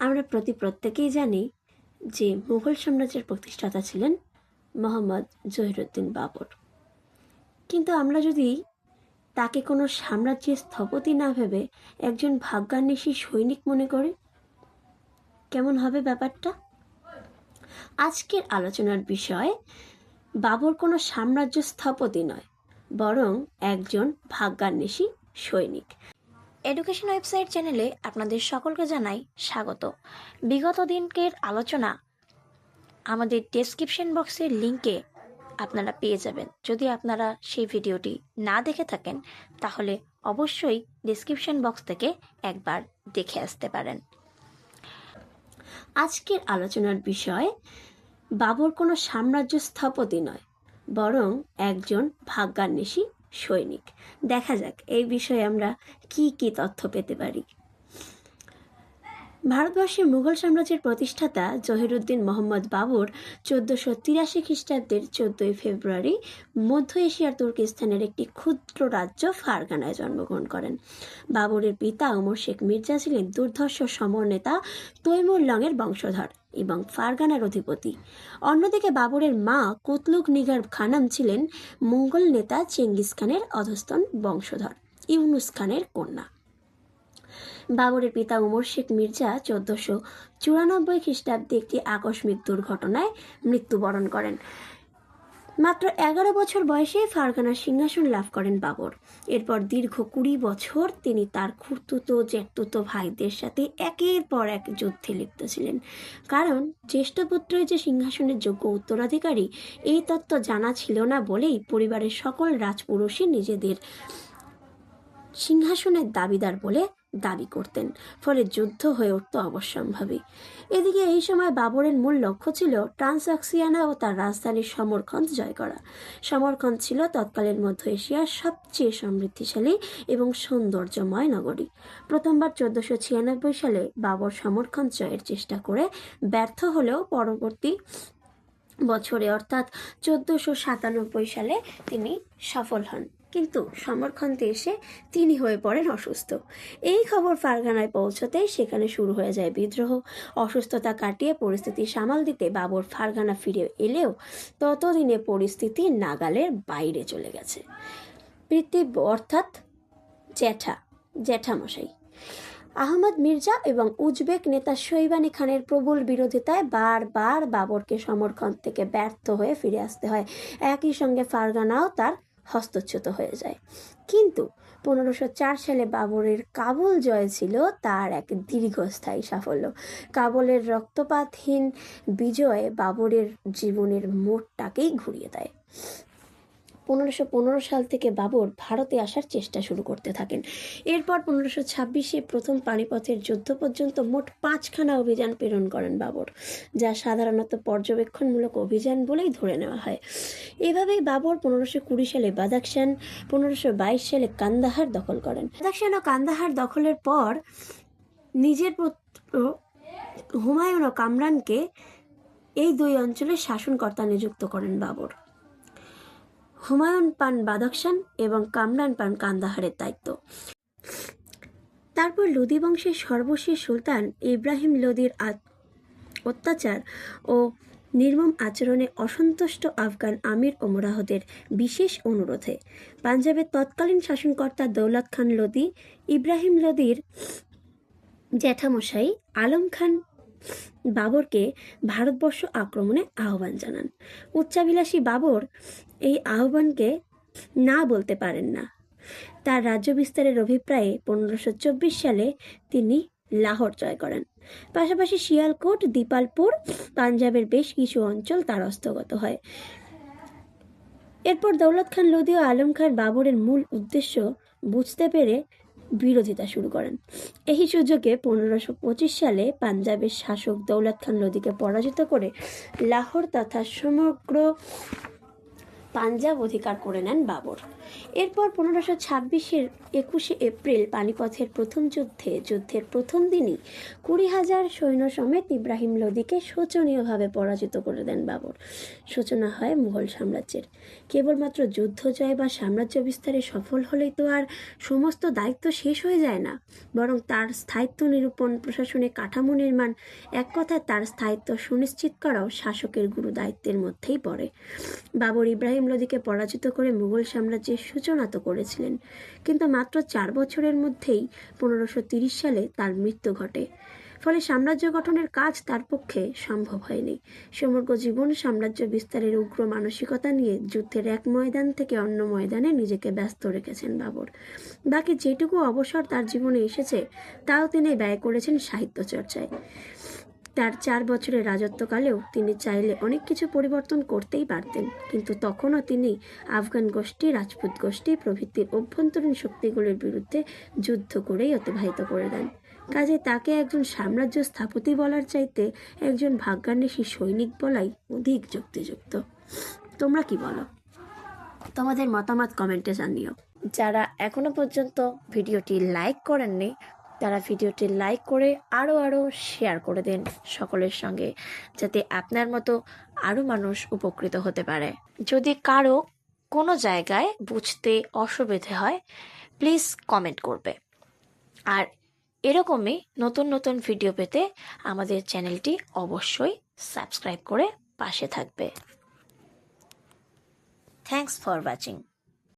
আমরা প্রতি প্রত্যেকেই জানি যে মুঘল সাম্রাজ্যের প্রতিষ্ঠাতা ছিলেন মোহাম্মদ জহিরুদ্দিন বাবর। কিন্তু আমরা যদি তাকে কোনো সাম্রাজ্যের স্থপতি না ভেবে একজন ভাগ্যান্বেষী সৈনিক মনে করি, কেমন হবে ব্যাপারটা? আজকের আলোচনার বিষয়, বাবর কোনো সাম্রাজ্য স্থপতি নয়, বরং একজন ভাগ্যান্বেষী সৈনিক। এডুকেশন ওয়েবসাইট চ্যানেলে আপনাদের সকলকে জানাই স্বাগত। বিগত দিনকের আলোচনা আমাদের ডেসক্রিপশন বক্সের লিঙ্কে আপনারা পেয়ে যাবেন। যদি আপনারা সেই ভিডিওটি না দেখে থাকেন, তাহলে অবশ্যই ডেসক্রিপশন বক্স থেকে একবার দেখে আসতে পারেন। আজকের আলোচনার বিষয়, বাবর কোনো সাম্রাজ্য স্থপতি নয়, বরং একজন ভাগ্যান্বেষী সৈনিক। দেখা যাক এই বিষয়ে আমরা কি কি তথ্য পেতে পারি। ভারতবর্ষের মুঘল সাম্রাজ্যের প্রতিষ্ঠাতা জহিরুদ্দিন মোহাম্মদ বাবর চোদ্দশো তিরাশি খ্রিস্টাব্দের চোদ্দই ফেব্রুয়ারি মধ্য এশিয়ার তুর্কিস্তানের একটি ক্ষুদ্র রাজ্য ফারগানায় জন্মগ্রহণ করেন। বাবরের পিতা ওমর শেখ মির্জা ছিলেন দুর্ধর্ষ সমর নেতা তৈমুর লংয়ের বংশধর এবং ফারগানার অধিপতি। অন্যদিকে বাবরের মা কুতলুক নিগার খানাম ছিলেন মঙ্গল নেতা চেঙ্গিস খানের অধস্তন বংশধর, ইউনুস খানের কন্যা। বাবরের পিতা উমর শেখ মির্জা চোদ্দশো চুরানব্বই খ্রিস্টাব্দে একটি আকস্মিক দুর্ঘটনায় মৃত্যুবরণ করেন। মাত্র এগারো বছর বয়সে ফারগানার সিংহাসন লাভ করেন বাবর। এরপর দীর্ঘ কুড়ি বছর তিনি তার খুঁড়তুতো জ্যাঠতুতো ভাইদের সাথে একের পর এক যুদ্ধে লিপ্ত ছিলেন। কারণ জ্যেষ্ঠ পুত্রই যে সিংহাসনের যোগ্য উত্তরাধিকারী, এই তত্ত্ব জানা ছিল না বলেই পরিবারের সকল রাজপুরুষই নিজেদের সিংহাসনের দাবিদার বলে দাবি করতেন। ফলে যুদ্ধ হয়ে উঠত অবশ্যম্ভাবী। এদিকে এই সময় বাবরের মূল লক্ষ্য ছিল ট্রান্সাক্সিয়ানা ও তার রাজধানী সমরখন্দ জয় করা। সমরখন্দ ছিল তৎকালীন মধ্য এশিয়ার সবচেয়ে সমৃদ্ধিশালী এবং সৌন্দর্যময় নগরী। প্রথমবার চোদ্দশো ছিয়ানব্বই সালে বাবর সমরখন্দ জয়ের চেষ্টা করে ব্যর্থ হলেও পরবর্তী বছরে অর্থাৎ চোদ্দশো সাতানব্বই সালে তিনি সফল হন। কিন্তু সমরখন্দে এসে তিনি হয়ে পড়েন অসুস্থ। এই খবর ফারগানায় পৌঁছতেই সেখানে শুরু হয়ে যায় বিদ্রোহ। অসুস্থতা কাটিয়ে পরিস্থিতি সামাল দিতে বাবর ফারগানা ফিরে এলেও ততদিনে পরিস্থিতি নাগালের বাইরে চলে গেছে। পিতৃ অর্থাৎ জ্যাঠা, জ্যাঠামশাই। আহমদ মির্জা এবং উজবেক নেতা শৈবানি খানের প্রবল বিরোধিতায় বারবার বাবরকে সমরখন্দ থেকে ব্যর্থ হয়ে ফিরে আসতে হয়। একই সঙ্গে ফারগানাও তার হস্তচ্যুত হয়ে যায়। কিন্তু পনেরোশো চার সালে বাবরের কাবুল জয় ছিল তার এক দীর্ঘস্থায়ী সাফল্য। কাবুলের রক্তপাতহীন বিজয় বাবরের জীবনের মোড়টাকেই ঘুরিয়ে দেয়। পনেরোশো পনেরো সাল থেকে বাবর ভারতে আসার চেষ্টা শুরু করতে থাকেন। এরপর পনেরোশো ছাব্বিশে প্রথম পানিপথের যুদ্ধ পর্যন্ত মোট পাঁচখানা অভিযান প্রেরণ করেন বাবর, যা সাধারণত পর্যবেক্ষণমূলক অভিযান বলেই ধরে নেওয়া হয়। এভাবেই বাবর পনেরোশো কুড়ি সালে বাদাকশান পনেরোশো বাইশ সালে কান্দাহার দখল করেন। বাদাকশান ও কান্দাহার দখলের পর নিজের পুত্র হুমায়ুন ও কামরানকে এই দুই অঞ্চলের শাসনকর্তা নিযুক্ত করেন বাবর। হুমায়ুন পান বাদাকশান এবং কামরান পান কান্দাহারের দায়িত্ব। তারপর লোদি বংশের সর্বশেষ সুলতান ইব্রাহিম লোদির অত্যাচার ও নির্মম আচরণে অসন্তুষ্ট আফগান আমির ও মোরাহদের বিশেষ অনুরোধে। পাঞ্জাবের তৎকালীন শাসনকর্তা দৌলত খান লোদি, ইব্রাহিম লোদির জ্যাঠামশাই আলম খান বাবরকে ভারতবর্ষ আক্রমণে আহ্বান জানান। উচ্চাভিলাষী বাবর এই আহ্বানকে না বলতে পারেন না। তার রাজ্য বিস্তারের অভিপ্রায়ে পনেরোশো চব্বিশ সালে তিনি লাহোর জয় করেন। পাশাপাশি শিয়ালকোট, দীপালপুর, পাঞ্জাবের বেশ কিছু অঞ্চল তার হস্তগত হয়। এরপর দৌলত খান লোদি ও আলম খান বাবরের মূল উদ্দেশ্য বুঝতে পেরে বিরোধিতা শুরু করেন। এই সুযোগে পনেরোশো পঁচিশ সালে পাঞ্জাবের শাসক দৌলত খান লোদিকে পরাজিত করে লাহোর তথা সমগ্র পাঞ্জাব অধিকার করে নেন বাবর। এরপর পনেরোশো ছাব্বিশের একুশে এপ্রিল পানিপথের প্রথম যুদ্ধে, যুদ্ধের প্রথম দিনই কুড়ি হাজার সৈন্য সমেত ইব্রাহিম লোদিকে শোচনীয়ভাবে পরাজিত করে দেন বাবর। সূচনা হয় মুঘল সাম্রাজ্যের। কেবলমাত্র যুদ্ধ জয় বা সাম্রাজ্য বিস্তারে সফল হলেই তো আর সমস্ত দায়িত্ব শেষ হয়ে যায় না। বরং তার স্থায়িত্ব নিরূপণ, প্রশাসনিক কাঠামো নির্মাণ, এক কথায় তার স্থায়িত্ব সুনিশ্চিত করাও শাসকের গুরু দায়িত্বের মধ্যেই পড়ে। বাবর ইব্রাহিম লোদিকে পরাজিত করে মুঘল সাম্রাজ্যের সূচনা তো করেছিলেন। কিন্তু মাত্র চার বছরের মধ্যেই পনেরোশো সালে তার মৃত্যু ঘটে। ফলে সাম্রাজ্য গঠনের কাজ তার পক্ষে সম্ভব হয়নি। সমগ্র জীবন সাম্রাজ্য বিস্তারের উগ্র মানসিকতা নিয়ে যুদ্ধের এক ময়দান থেকে অন্য ময়দানে নিজেকে ব্যস্ত রেখেছেন বাবর। বাকি যেটুকু অবসর তার জীবনে এসেছে, তাও তিনি ব্যয় করেছেন সাহিত্য চর্চায়। তার চার বছরের রাজত্বকালেও তিনি চাইলে অনেক কিছু পরিবর্তন করতেই পারতেন। কিন্তু তখনও তিনি আফগান গোষ্ঠী, রাজপুত গোষ্ঠী প্রভৃতির অভ্যন্তরীণ শক্তিগুলির বিরুদ্ধে যুদ্ধ করেই অতিবাহিত করে দেন। কাজে তাকে একজন সাম্রাজ্য স্থাপতি বলার চাইতে একজন ভাগ্যান্বেষী সৈনিক বলাই অধিক যুক্তিযুক্ত। তোমরা কি বলো? তোমাদের মতামত কমেন্টে জানিও। যারা এখনও পর্যন্ত ভিডিওটি লাইক করেননি তারা ভিডিওটি লাইক করে আরও আরও শেয়ার করে দিন সকলের সঙ্গে, যাতে আপনার মতো আরও মানুষ উপকৃত হতে পারে। যদি কারও কোনো জায়গায় বুঝতে অসুবিধে হয় প্লিজ কমেন্ট করবে। আর এরকমই নতুন নতুন ভিডিও পেতে আমাদের চ্যানেলটি অবশ্যই সাবস্ক্রাইব করে পাশে থাকবে। Thanks for watching